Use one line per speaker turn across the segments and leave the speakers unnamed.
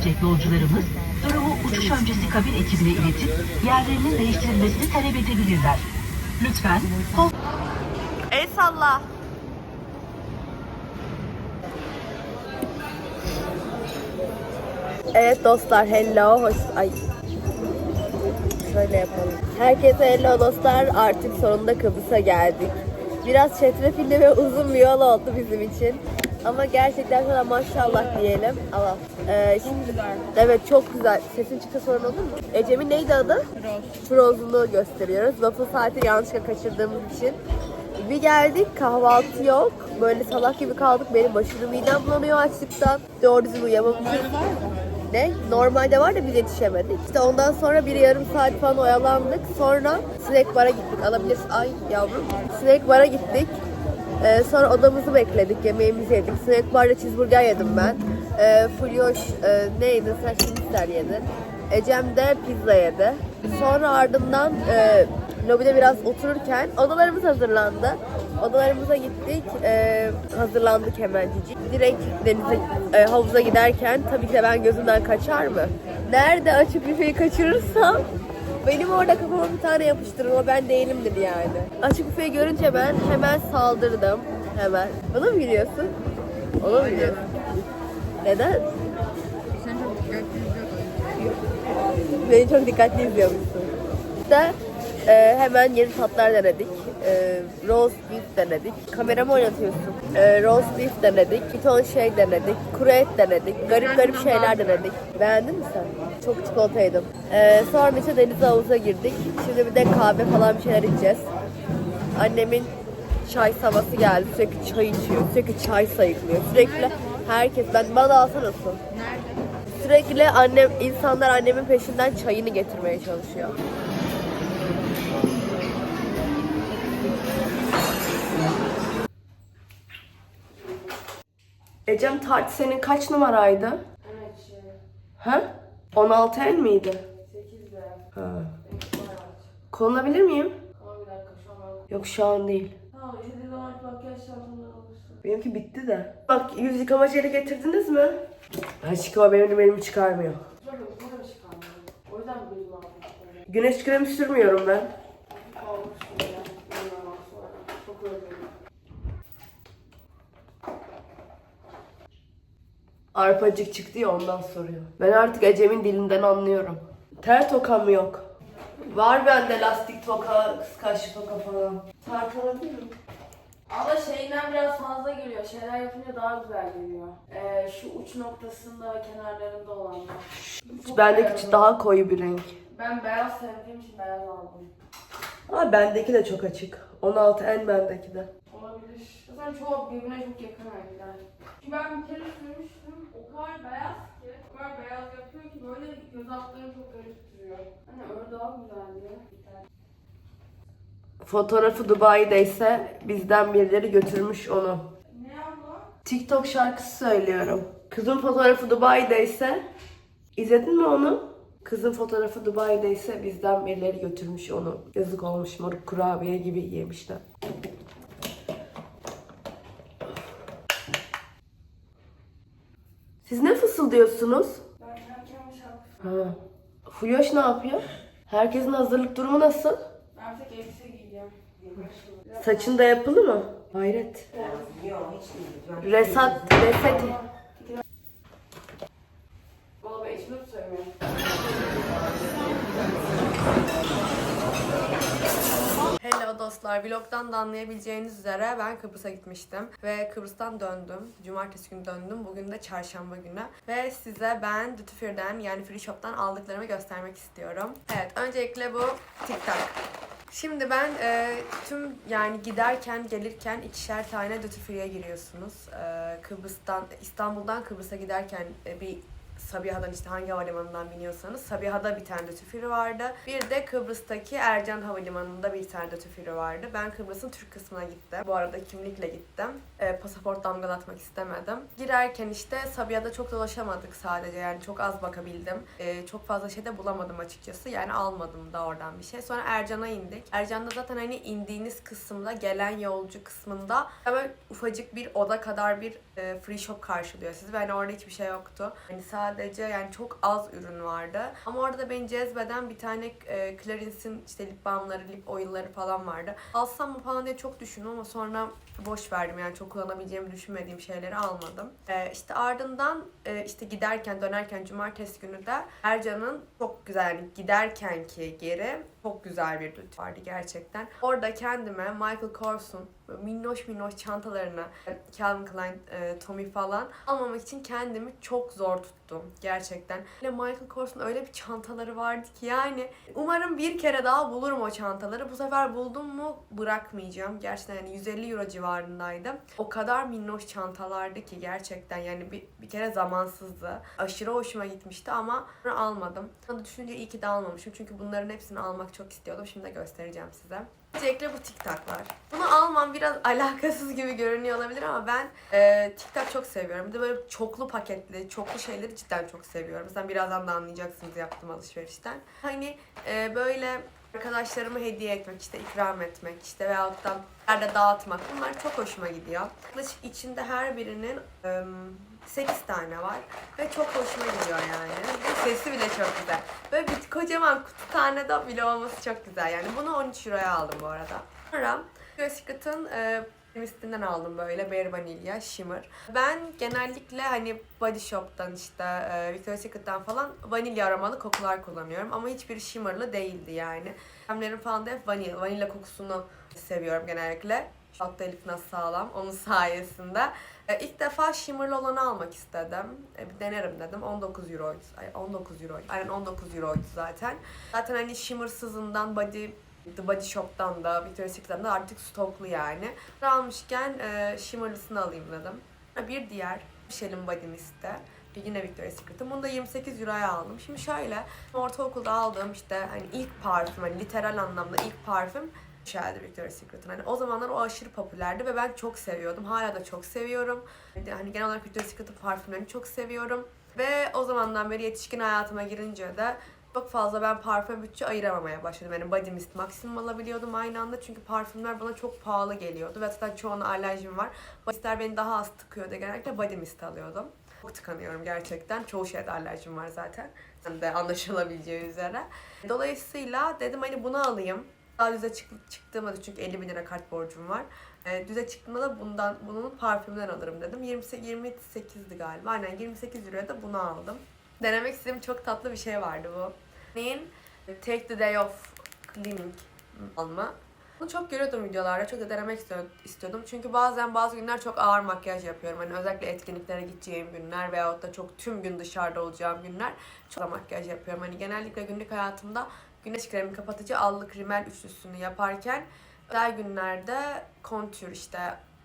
getiremeyecek yolcularımız durumu uçuş öncesi kabin ekibine iletip yerlerinin değiştirilmesini talep edebilirler. Lütfen kol
El salla. Evet dostlar hello hoş ay şöyle yapalım. Herkese hello dostlar artık sonunda Kıbrıs'a geldik. Biraz çetrefilli ve uzun bir yol oldu bizim için. Ama gerçekten sana maşallah diyelim. Allah. Ee, şimdi, Evet çok güzel. Sesin çıksa sorun olur mu? Ecem'in neydi adı? Froz. Froz'unu gösteriyoruz. Waffle saati yanlışlıkla kaçırdığımız için. Bir geldik kahvaltı yok. Böyle salak gibi kaldık. Benim aşırı midem bulanıyor açlıktan. Doğru düzgün uyuyamamışız. Ne? Normalde var da biz yetişemedik. İşte ondan sonra bir yarım saat falan oyalandık. Sonra snack bara gittik. Alabilirsin. Ay yavrum. Snack bara gittik. Ee, sonra odamızı bekledik. Yemeğimizi yedik. Snack barda cheeseburger yedim ben. Ee, Fulyoş e, neydi? Sen şinitler yedin. Ecem de pizza yedi. Sonra ardından e, lobide biraz otururken odalarımız hazırlandı. Odalarımıza gittik. e, hazırlandık hemen cici. Direkt denize, e, havuza giderken tabii ki de ben gözümden kaçar mı? Nerede açık büfeyi kaçırırsam benim orada kafama bir tane yapıştırır o ben değilimdir yani. Açık büfeyi görünce ben hemen saldırdım. Hemen. Bana mı gülüyorsun? Ona mı gülüyorsun? Neden? Beni çok dikkatli izliyormuşsun. İşte e, hemen yeni tatlar denedik. E, roast beef denedik. Kameramı oynatıyorsun. E, roast beef denedik. Bir ton şey denedik. Kuru et denedik. Garip garip şeyler denedik. Beğendin mi sen? Çok çikolata yedim. E, sonra işte deniz havuza girdik. Şimdi bir de kahve falan bir şeyler içeceğiz. Annemin çay savası geldi. Sürekli çay içiyor. Sürekli çay sayıklıyor. Sürekli herkes. Ben bana alsana su. Sürekli annem, insanlar annemin peşinden çayını getirmeye çalışıyor. Ecem tart senin kaç numaraydı?
Evet.
Ha? 16 el miydi?
8 de.
Ha. Kullanabilir miyim?
Ama bir dakika şu an.
Yok şu an değil.
Tamam istediğin zaman makyaj alırsın.
Benimki bitti de. Bak yüz yıkama jeli getirdiniz mi? Aşkım benim elimi çıkarmıyor.
Çıkarmıyor. O yüzden gözüm aldım.
Güneş kremi sürmüyorum ben.
Çok özledim.
Arpacık çıktı ya ondan soruyor. Ben artık Ecem'in dilinden anlıyorum. Ter tokam yok. Var bende lastik toka, kıskaçlı toka falan. Tart alabilir miyim?
Ama şeyinden biraz fazla geliyor. Şeyler yapınca daha güzel geliyor. Ee, şu uç noktasında ve kenarlarında olanlar. Çok
Bendeki
beyaz.
daha koyu bir renk.
Ben beyaz sevdiğim için beyaz aldım.
Ama bendeki de çok açık. 16 en bendeki de.
Olabilir. Zaten çoğu birbirine çok yakın renkler. Çünkü ben bir kere sürmüştüm. O kadar beyaz ki, o kadar beyaz yapıyor ki böyle göz altlarım çok garip duruyor. Hani öyle daha güzel diye.
Fotoğrafı Dubai'deyse bizden birileri götürmüş onu.
Ne abla?
TikTok şarkısı söylüyorum. Kızın fotoğrafı Dubai'deyse izledin mi onu? Kızın fotoğrafı Dubai'deyse bizden birileri götürmüş onu. Yazık olmuş moruk kurabiye gibi yemişler. Siz ne fısıldıyorsunuz?
Ben erken şarkı.
Ha. Fuyoş ne yapıyor? Herkesin hazırlık durumu nasıl?
Ben tek elbise giyeceğim.
Saçın da yapılı mı? Hayret. Resat, reset.
Valla ben içimi tutamıyorum.
Dostlar, vlogdan da anlayabileceğiniz üzere ben Kıbrıs'a gitmiştim ve Kıbrıs'tan döndüm. Cumartesi günü döndüm. Bugün de çarşamba günü. Ve size ben Duty Free'den yani Free Shop'tan aldıklarımı göstermek istiyorum. Evet, öncelikle bu TikTok. Şimdi ben e, tüm yani giderken gelirken ikişer tane Duty Free'ye giriyorsunuz. E, Kıbrıs'tan, İstanbul'dan Kıbrıs'a giderken e, bir Sabiha'dan işte hangi havalimanından biniyorsanız Sabiha'da bir tane dötüfürü vardı. Bir de Kıbrıs'taki Ercan Havalimanı'nda bir tane dötüfürü vardı. Ben Kıbrıs'ın Türk kısmına gittim. Bu arada kimlikle gittim. Ee, pasaport damgalatmak istemedim. Girerken işte Sabiha'da çok dolaşamadık sadece yani çok az bakabildim. Ee, çok fazla şey de bulamadım açıkçası. Yani almadım da oradan bir şey. Sonra Ercan'a indik. Ercan'da zaten hani indiğiniz kısımda gelen yolcu kısmında böyle ufacık bir oda kadar bir e, free shop karşılıyor sizi. ve hani orada hiçbir şey yoktu. Hani sadece yani çok az ürün vardı. Ama orada da beni cezbeden bir tane e, Clarice'in işte lip balmları, lip oil'ları falan vardı. Alsam mı falan diye çok düşündüm ama sonra boş verdim yani çok kullanabileceğimi düşünmediğim şeyleri almadım. E, işte ardından e, işte giderken dönerken cumartesi günü de Ercan'ın çok güzel yani giderken ki geri çok güzel bir dut vardı gerçekten. Orada kendime Michael Kors'un minnoş minnoş çantalarını Calvin Klein, e, Tommy falan almamak için kendimi çok zor tuttum gerçekten. Ve Michael Kors'un öyle bir çantaları vardı ki yani umarım bir kere daha bulurum o çantaları. Bu sefer buldum mu bırakmayacağım. Gerçekten yani 150 euro civarındaydı. O kadar minnoş çantalardı ki gerçekten yani bir, bir kere zamansızdı. Aşırı hoşuma gitmişti ama almadım. Düşünce iyi ki de almamışım. Çünkü bunların hepsini almak çok istiyordum. Şimdi de göstereceğim size. Öncelikle bu TikTok'lar. Bunu almam biraz alakasız gibi görünüyor olabilir ama ben e, TikTok çok seviyorum. Bir de böyle çoklu paketli, çoklu şeyleri cidden çok seviyorum. Zaten birazdan da anlayacaksınız yaptığım alışverişten. Hani e, böyle arkadaşlarıma hediye etmek, işte ikram etmek, işte veyahut da yerde dağıtmak bunlar çok hoşuma gidiyor. Yaklaşık içinde her birinin e, 8 tane var ve çok hoşuma gidiyor yani. Sesi bile çok güzel. Böyle bir kocaman kutu tane de bile olması çok güzel yani. Bunu 13 euroya aldım bu arada. Sonra Secret'ın e, mistinden aldım böyle Bare Vanilla Shimmer. Ben genellikle hani Body Shop'tan işte e, Victoria's Secret'tan falan vanilya aromalı kokular kullanıyorum ama hiçbiri shimmerlı değildi yani. Kremlerim falan da hep vanilya. Vanilya kokusunu seviyorum genellikle. Altta elif nasıl sağlam onun sayesinde. E, ilk defa shimmerlı olanı almak istedim. E, bir denerim dedim. 19 euroydu. Ay 19 euroydu. Aynen 19 euroydu zaten. Zaten hani shimmersızından body The Body Shop'tan da Victoria's Secret'tan da artık stoklu yani. Almışken e, shimmerlısını alayım dedim. Bir diğer Michelin Body Mist'te. Yine Victoria's Secret'ın. Bunu da 28 euroya aldım. Şimdi şöyle ortaokulda aldığım işte hani ilk parfüm hani literal anlamda ilk parfüm Michel'di Victoria's Secret'ın. Hani o zamanlar o aşırı popülerdi ve ben çok seviyordum. Hala da çok seviyorum. Hani genel olarak Victoria's Secret'ın parfümlerini çok seviyorum. Ve o zamandan beri yetişkin hayatıma girince de çok fazla ben parfüm bütçe ayıramamaya başladım. Yani body mist maksimum alabiliyordum aynı anda çünkü parfümler bana çok pahalı geliyordu ve zaten çoğuna alerjim var. Body mistler beni daha az tıkıyordu. Genellikle body mist alıyordum. Çok tıkanıyorum gerçekten. Çoğu şeyde alerjim var zaten. Hem de anlaşılabileceği üzere. Dolayısıyla dedim hani bunu alayım. Daha düze çık çıktığımda da çünkü 50 bin lira kart borcum var. E, düze çıktığımda da bundan bunun parfümden alırım dedim. 28 28'di galiba. Aynen 28 liraya da bunu aldım. Denemek istediğim çok tatlı bir şey vardı bu. Neyin? Take the day off cleaning alma. Bunu çok görüyordum videolarda. Çok da denemek istiyordum. Çünkü bazen bazı günler çok ağır makyaj yapıyorum. Hani özellikle etkinliklere gideceğim günler veyahut da çok tüm gün dışarıda olacağım günler çok da makyaj yapıyorum. Hani genellikle günlük hayatımda güneş kremi kapatıcı allık rimel üçlüsünü yaparken özel günlerde kontür işte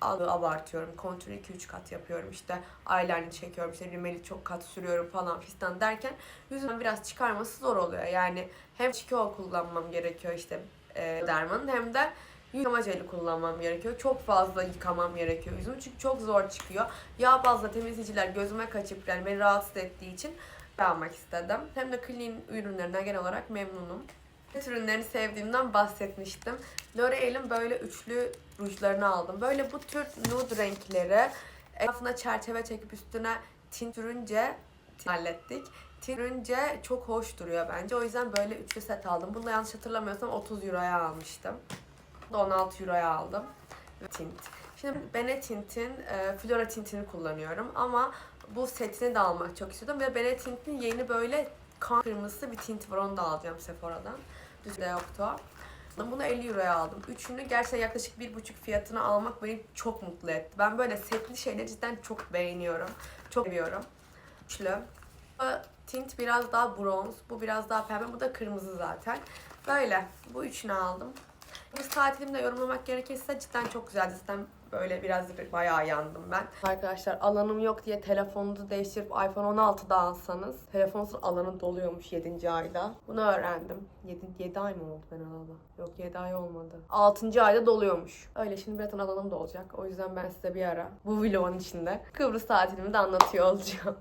allığı abartıyorum. Kontürü 2-3 kat yapıyorum işte. Eyeliner çekiyorum işte rimeli çok kat sürüyorum falan fistan derken yüzümden biraz çıkarması zor oluyor. Yani hem çiko kullanmam gerekiyor işte e, dermanın hem de yıkama jeli kullanmam gerekiyor. Çok fazla yıkamam gerekiyor yüzümü çünkü çok zor çıkıyor. Yağ bazlı temizleyiciler gözüme kaçıp yani beni rahatsız ettiği için almak istedim. Hem de clean ürünlerinden genel olarak memnunum. Net ürünlerini sevdiğimden bahsetmiştim. L'Oreal'in böyle üçlü rujlarını aldım. Böyle bu tür nude renkleri etrafına çerçeve çekip üstüne tint sürünce tint hallettik. Tint sürünce çok hoş duruyor bence. O yüzden böyle üçlü set aldım. Bunu da yanlış hatırlamıyorsam 30 euroya almıştım. Bunu da 16 euroya aldım. Tint. Şimdi Benetint'in e, Flora tintini kullanıyorum ama bu setini de almak çok istiyordum ve Benetint'in yeni böyle kan kırmızısı bir tint var onu da alacağım Sephora'dan. Düzde yoktu. Bunu 50 euroya aldım. Üçünü gerçekten yaklaşık bir buçuk fiyatına almak beni çok mutlu etti. Ben böyle setli şeyleri cidden çok beğeniyorum. Çok seviyorum. Üçlü. Bu tint biraz daha bronz. Bu biraz daha pembe. Bu da kırmızı zaten. Böyle. Bu üçünü aldım. Biz tatilimde yorumlamak gerekirse cidden çok güzeldi. Zaten Böyle biraz bir- bayağı yandım ben. Arkadaşlar alanım yok diye telefonunuzu değiştirip iPhone 16 da alsanız telefonsuz alanı doluyormuş 7. ayda. Bunu öğrendim. 7, 7 ay mı oldu ben alalı? Yok 7 ay olmadı. 6. ayda doluyormuş. Öyle şimdi birazdan alanım da olacak. O yüzden ben size bir ara bu vlogun içinde Kıbrıs tatilimi de anlatıyor olacağım.